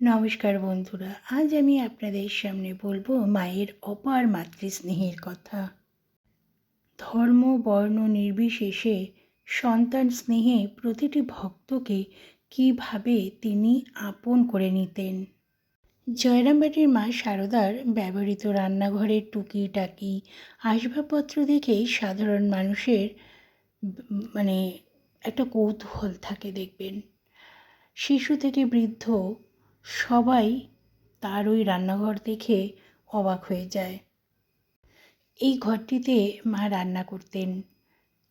নমস্কার বন্ধুরা, আজ আমি আপনাদের সামনে বলব মায়ের অপার মাতৃস্নেহের কথা। ধর্ম, বর্ণ নির্বিশেষে সন্তান স্নেহে প্রতিটি ভক্তকে কীভাবে তিনি আপন করে নিতেন? জয়রামবাটির মা শারদার ব্যবহৃত রান্নাঘরের টুকি টাকি আসবাবপত্র দেখেই সাধারণ মানুষের মানে একটা কৌতূহল থাকে দেখবেন। শিশু থেকে বৃদ্ধ সবাই তার ওই রান্নাঘর দেখে অবাক হয়ে যায়। এই ঘরটিতে মা রান্না করতেন।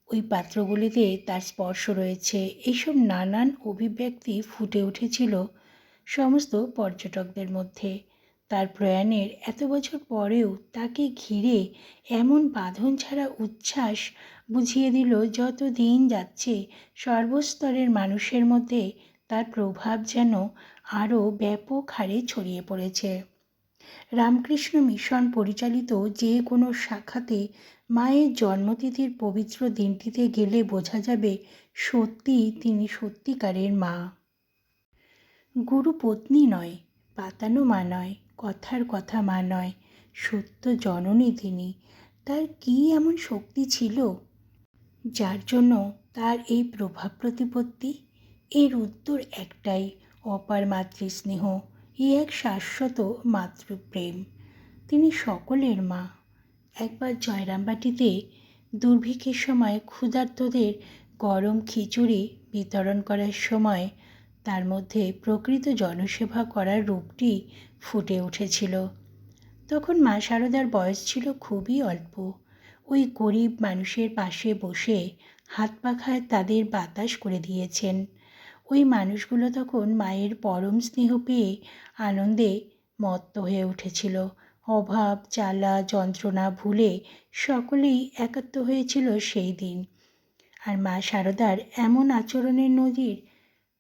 ওই পাত্রগুলিতে তার স্পর্শ রয়েছে। এইসব নানান অভিব্যক্তি ফুটে উঠেছিল সমস্ত পর্যটকদের মধ্যে। তার প্রয়াণের এত বছর পরেও তাকে ঘিরে এমন বাঁধন ছাড়া উচ্ছ্বাস বুঝিয়ে দিল যত দিন যাচ্ছে সর্বস্তরের মানুষের মধ্যে তার প্রভাব যেন আরও ব্যাপক হারে ছড়িয়ে পড়েছে। রামকৃষ্ণ মিশন পরিচালিত যে কোনো শাখাতে মায়ের জন্মতিথির পবিত্র দিনটিতে গেলে বোঝা যাবে সত্যি তিনি সত্যিকারের মা। গুরু পত্নী নয়, পাতানো মা নয়, কথার কথা মা নয়, সত্য জননী তিনি। তার কী এমন শক্তি ছিল? যার জন্য তার এই প্রভাব প্রতিপত্তি? এর উত্তর একটাই অপার মাতৃস্নেহ এ এক শাশ্বত মাতৃপ্রেম। তিনি সকলের মা। একবার জয়রামবাটিতে দুর্ভিক্ষের সময় ক্ষুধার্তদের গরম খিচুড়ি বিতরণ করার সময় তার মধ্যে প্রকৃত জনসেবা করার রূপটি ফুটে উঠেছিল। তখন মা শারদার বয়স ছিল খুবই অল্প। ওই গরিব মানুষের পাশে বসে হাত পাখায় তাদের বাতাস করে দিয়েছেন। ওই মানুষগুলো তখন মায়ের পরম স্নেহ পেয়ে আনন্দে মত্ত হয়ে উঠেছিল। অভাব, জ্বালা, যন্ত্রণা ভুলে সকলেই একাত্ম হয়েছিল সেই দিন। আর মা শারদার এমন আচরণের নজির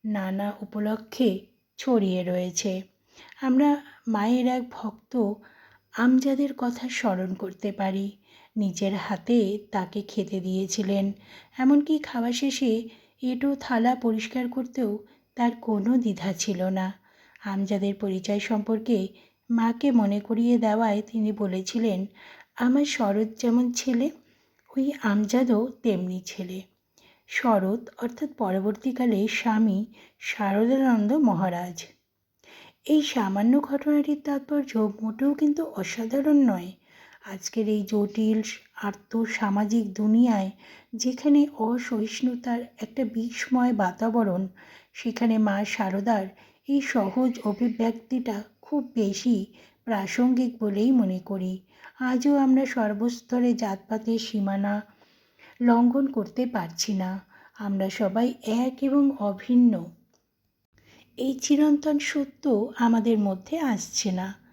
নানা উপলক্ষে ছড়িয়ে রয়েছে। আমরা মায়ের এক ভক্ত আমজাদের কথা স্মরণ করতে পারি। নিজের হাতে তাকে খেতে দিয়েছিলেন। এমনকি খাওয়া শেষে এঁটো থালা পরিষ্কার করতেও তার কোনো দ্বিধা ছিল না। আমজাদের পরিচয় সম্পর্কে মাকে মনে করিয়ে দেওয়ায় তিনি বলেছিলেন, আমার শরৎ যেমন ছেলে, ওই আমজাদও তেমনি ছেলে। শরৎ অর্থাৎ পরবর্তীকালে স্বামী শারদানন্দ মহারাজ। এই সামান্য ঘটনাটির তাৎপর্য মোটেও কিন্তু অসাধারণ নয়। আজকের এই জটিল আর্থ সামাজিক দুনিয়ায়, যেখানে অসহিষ্ণুতার একটা বিস্ময় বাতাবরণ, সেখানে মা শারদার এই সহজ অভিব্যক্তিটা খুব বেশি প্রাসঙ্গিক বলেই মনে করি। আজও আমরা সর্বস্তরে জাতপাতের সীমানা লঙ্ঘন করতে পারছি না। আমরা সবাই এক এবং অভিন্ন। এই চিরন্তন সত্য আমাদের মধ্যে আসছে না।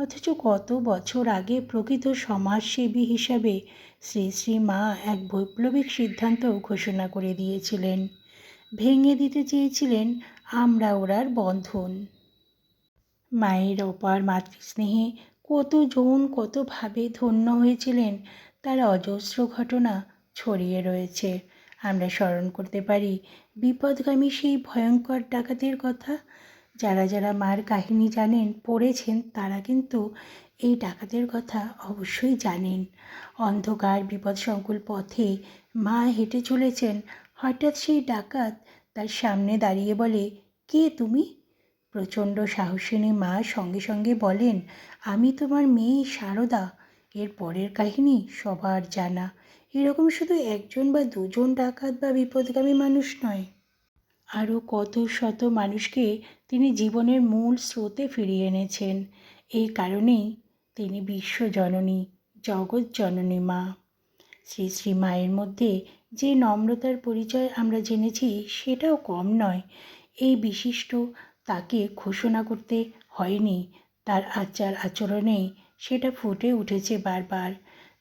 অথচ কত বছর আগে প্রকৃত সমাজসেবী হিসাবে শ্রী শ্রী মা এক বৈপ্লবিক সিদ্ধান্ত ঘোষণা করে দিয়েছিলেন। ভেঙে দিতে চেয়েছিলেন আমরা ওরার বন্ধন। মায়ের অপার মাতৃস্নেহে কত কতজন কতভাবে ধন্য হয়েছিলেন তার অজস্র ঘটনা ছড়িয়ে রয়েছে। আমরা স্মরণ করতে পারি, বিপদগামী সেই ভয়ঙ্কর ডাকাতের কথা যারা যারা মার কাহিনী জানেন, পড়েছেন, তারা কিন্তু এই ডাকাতের কথা অবশ্যই জানেন। অন্ধকার, বিপদসংকুল পথে মা হেঁটে চলেছেন। হঠাৎ সেই ডাকাত তার সামনে দাঁড়িয়ে বলে, কে তুমি? প্রচণ্ড সাহসিনী মা সঙ্গে সঙ্গে বলেন, আমি তোমার মেয়ে সারদা। এর পরের কাহিনী সবার জানা। এরকম শুধু একজন বা দুজন ডাকাত বা বিপদগামী মানুষ নয়। আরও কত শত মানুষকে তিনি জীবনের মূল স্রোতে ফিরিয়ে এনেছেন। এই কারণেই তিনি বিশ্বজননী জগৎ জননী মা। শ্রী শ্রী মায়ের মধ্যে যে নম্রতার পরিচয় আমরা জেনেছি সেটাও কম নয়। এই বিশিষ্ট তাকে ঘোষণা করতে হয়নি। তার আচার আচরণেই সেটা ফুটে উঠেছে বারবার।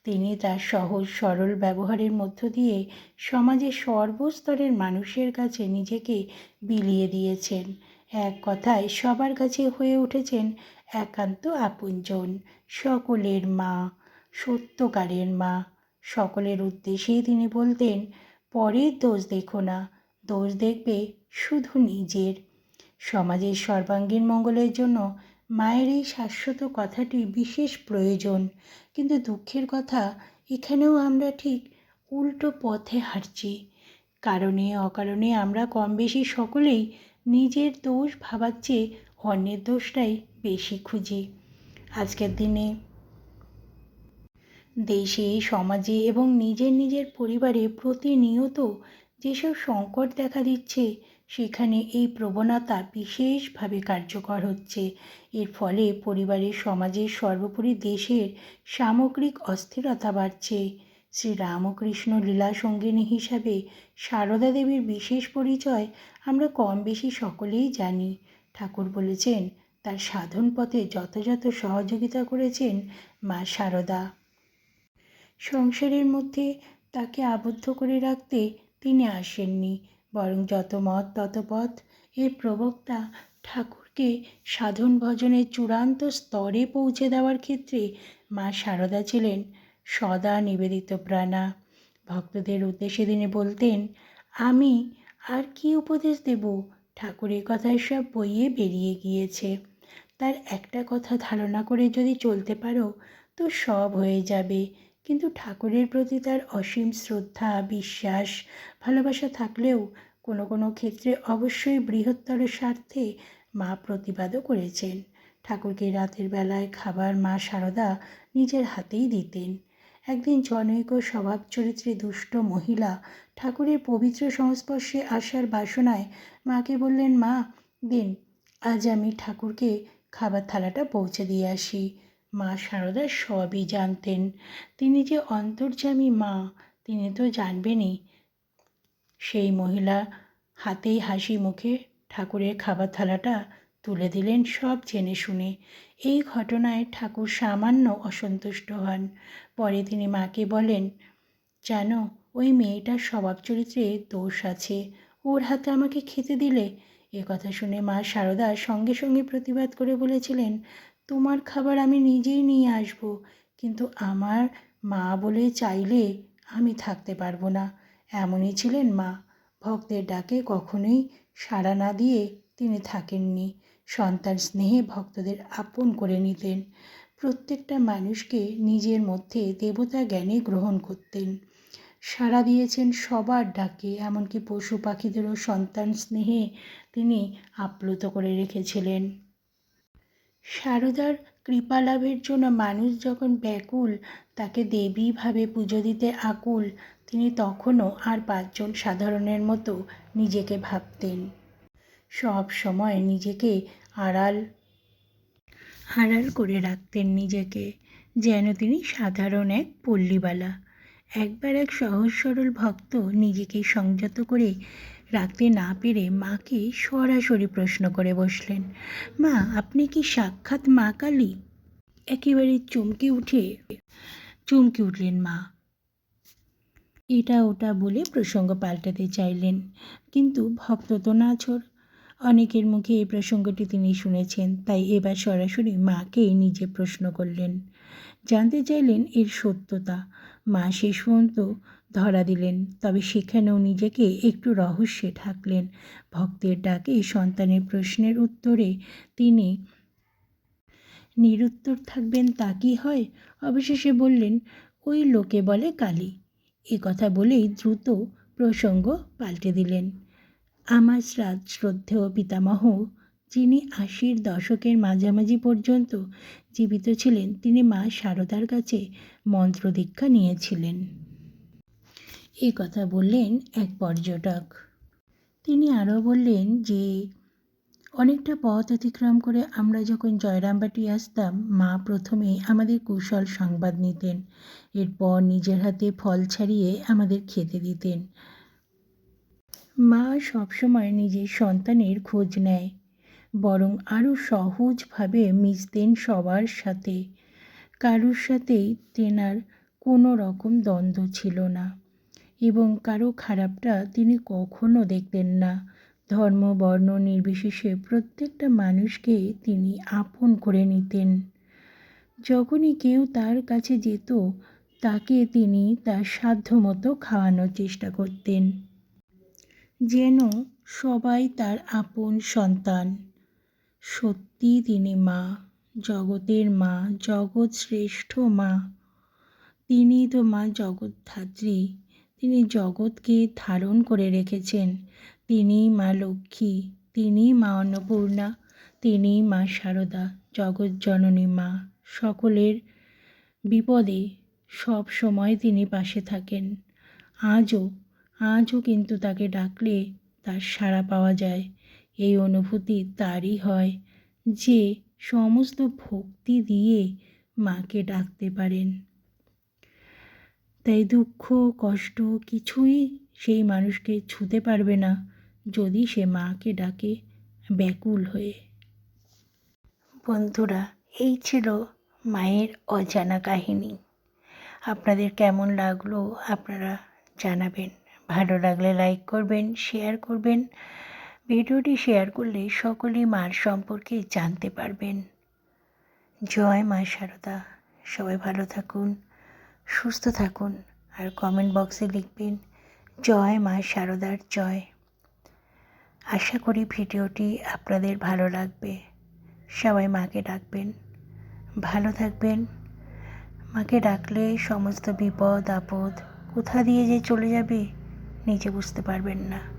তিনি তার সহজ, সরল ব্যবহারের মধ্য দিয়ে সমাজের সর্বস্তরের মানুষের কাছে নিজেকে বিলিয়ে দিয়েছেন। এক কথায়, সবার কাছে হয়ে উঠেছেন একান্ত আপনজন, সকলের মা, সত্যকারের মা। সকলের উদ্দেশ্যেই তিনি বলতেন, পরের দোষ দেখো না, দোষ দেখবে শুধু নিজের। সমাজের সর্বাঙ্গীন মঙ্গলের জন্য মায়ের এই শাশ্বত কথাটি বিশেষ প্রয়োজন। কিন্তু দুঃখের কথা, এখানেও আমরা ঠিক উল্টো পথে হাঁটছি। কারণে, অকারণে আমরা কম বেশি সকলেই নিজের দোষ ভাবার চেয়ে অন্যের দোষটাই বেশি খুঁজি। আজকের দিনে দেশে, সমাজে এবং নিজের নিজের পরিবারে প্রতিনিয়ত যেসব সংকট দেখা দিচ্ছে সেখানে এই প্রবণতা বিশেষভাবে কার্যকর হচ্ছে। এর ফলে পরিবারের সমাজের সর্বোপরি দেশের সামগ্রিক অস্থিরতা বাড়ছে। শ্রী রামকৃষ্ণ লীলা সঙ্গিনী হিসাবে সারদা দেবীর বিশেষ পরিচয় আমরা কম বেশি সকলেই জানি। ঠাকুর বলেছেন, তার সাধন পথে যথাযথ সহযোগিতা করেছেন মা সারদা। সংসারের মধ্যে তাকে আবদ্ধ করে রাখতে তিনি আসেননি। বরং যত মত, তত পথ। এর প্রবক্তা ঠাকুরকে সাধন ভজনের চূড়ান্ত স্তরে পৌঁছে দেওয়ার ক্ষেত্রে মা সারদা ছিলেন সদা নিবেদিত প্রাণা। ভক্তদের উদ্দেশ্যে তিনি বলতেন, আমি আর কি উপদেশ দেব? ঠাকুরের কথায় সব বইয়ে বেরিয়ে গিয়েছে। তার একটা কথা ধারণা করে যদি চলতে পারো, তো সব হয়ে যাবে। কিন্তু ঠাকুরের প্রতি তার অসীম শ্রদ্ধা, বিশ্বাস, ভালোবাসা থাকলেও কোনো কোনো ক্ষেত্রে অবশ্যই বৃহত্তর স্বার্থে মা প্রতিবাদও করেছেন। ঠাকুরকে রাতের বেলায় খাবার মা সারদা নিজের হাতেই দিতেন। একদিন জনৈক স্বভাব চরিত্রে দুষ্ট মহিলা ঠাকুরের পবিত্র সংস্পর্শে আসার বাসনায় মাকে বললেন, মা, দিন, আজ আমি ঠাকুরকে খাবার থালাটা পৌঁছে দিয়ে আসি। মা সারদা সবই জানতেন। তিনি যে অন্তর্যামী মা, তিনি তো জানবেনই। সেই মহিলা হাতেই হাসি মুখে ঠাকুরের খাবার থালাটা তুলে দিলেন সব জেনে শুনে। এই ঘটনায় ঠাকুর সামান্য অসন্তুষ্ট হন। পরে তিনি মাকে বলেন, জানো, ওই মেয়েটার স্বভাব চরিত্রে দোষ আছে। ওর হাতে আমাকে খেতে দিলে? এ কথা শুনে মা সারদা সঙ্গে সঙ্গে প্রতিবাদ করে বলেছিলেন তোমার খাবার আমি নিজেই নিয়ে আসব। কিন্তু আমার মা বলে চাইলে আমি থাকতে পারব না। এমনই ছিলেন মা। ভক্তের ডাকে কখনোই সাড়া না দিয়ে তিনি থাকেননি। সন্তান স্নেহে ভক্তদের আপন করে নিতেন। প্রত্যেকটা মানুষকে নিজের মধ্যে দেবতা জ্ঞানে গ্রহণ করতেন। সাড়া দিয়েছেন সবার ডাকে, এমনকি পশু পাখিদেরও সন্তান স্নেহে তিনি আপ্লুত করে রেখেছিলেন। সারদার কৃপা লাভের জন্য মানুষ যখন ব্যাকুল, তাকে দেবীভাবে পুজো দিতে আকুল, তিনি তখনও আর পাঁচজন সাধারণের মতো নিজেকে ভাবতেন। সব সময় নিজেকে আড়াল আড়াল করে রাখতেন নিজেকে, যেন তিনি সাধারণ এক পল্লীবালা। একবার এক সহজ সরল ভক্ত নিজেকে সংযত করে রাখতে না পেরে মাকে সরাসরি প্রশ্ন করে বসলেন, মা, আপনি কি সাক্ষাৎ মা কালী? একেবারে চমকে উঠে, চমকে উঠলেন মা। এটা ওটা বলে প্রসঙ্গ পাল্টাতে চাইলেন, কিন্তু ভক্ত তো নাছোড় অনেকের মুখে এই প্রসঙ্গটি তিনি শুনেছেন, তাই এবার সরাসরি মাকেই নিজে প্রশ্ন করলেন। জানতে চাইলেন এর সত্যতা মা শেষ পর্যন্ত ধরা দিলেন, তবে সেখানেও নিজেকে একটু রহস্যে ঢাকলেন। ভক্তের ডাকে সন্তানের প্রশ্নের উত্তরে তিনি, নিরুত্তর থাকবেন তা কি হয়? অবশেষে বললেন, ওই লোকে বলে কালী। এ কথা বলেই দ্রুত প্রসঙ্গ পাল্টে দিলেন। আমার শ্রাদ শ্রদ্ধেয় পিতামহ যিনি আশির দশকের মাঝামাঝি পর্যন্ত জীবিত ছিলেন, তিনি মা শারদার কাছে মন্ত্র দীক্ষা নিয়েছিলেন। এ কথা বললেন এক পর্যটক। তিনি আরও বললেন যে, অনেকটা পথ অতিক্রম করে আমরা যখন জয়রামবাটি আসতাম, মা প্রথমে আমাদের কুশল সংবাদ নিতেন। এরপর নিজের হাতে ফল ছাড়িয়ে আমাদের খেতে দিতেন। মা সবসময় নিজের সন্তানের খোঁজ নেয়। বরং আরও সহজভাবে মিশতেন সবার সাথে। কারোর সাথেই তেনার কোনো রকম দ্বন্দ্ব ছিল না এবং কারও খারাপটা তিনি কখনো দেখতেন না। ধর্ম, বর্ণ নির্বিশেষে প্রত্যেকটা মানুষকে তিনি আপন করে নিতেন। যখনই কেউ তার কাছে যেত, তাকে তিনি তার সাধ্যমতো খাওয়ানোর চেষ্টা করতেন। যেন সবাই তার আপন সন্তান। সত্যি তিনি মা, জগতের মা, জগৎ শ্রেষ্ঠ মা। তিনি তো মা জগৎধাত্রী তিনি জগৎকে ধারণ করে রেখেছেন। তিনি মা লক্ষ্মী, তিনি মা অন্নপূর্ণা, তিনি মা শারদা জগৎ জননী মা। সকলের বিপদে সব সময় তিনি পাশে থাকেন। আজও আজও কিন্তু তাকে ডাকলে তার সাড়া পাওয়া যায়। এই অনুভূতি তারই হয় যে সমস্ত ভক্তি দিয়ে মাকে ডাকতে পারেন। তাই দুঃখ, কষ্ট কিছুই সেই মানুষকে ছুতে পারবে না যদি সে মাকে ডাকে ব্যাকুল হয়ে। বন্ধুরা, এই ছিল মায়ের অজানা কাহিনী। আপনাদের কেমন লাগল আপনারা জানাবেন। ভালো লাগলে লাইক করবেন, শেয়ার করবেন। ভিডিওটি শেয়ার করলে সকলেই মার সম্পর্কে জানতে পারবেন। জয় মা শারদা সবাই ভালো থাকুন, সুস্থ থাকুন আর কমেন্ট বক্সে লিখবেন, জয় মা শারদার জয়। আশা করি ভিডিওটি আপনাদের ভালো লাগবে। সবাই মাকে ডাকবেন। ভালো থাকবেন। মাকে ডাকলে সমস্ত বিপদ, আপদ কোথা দিয়ে যে চলে যাবে, নিজে বুঝতে পারবেন না।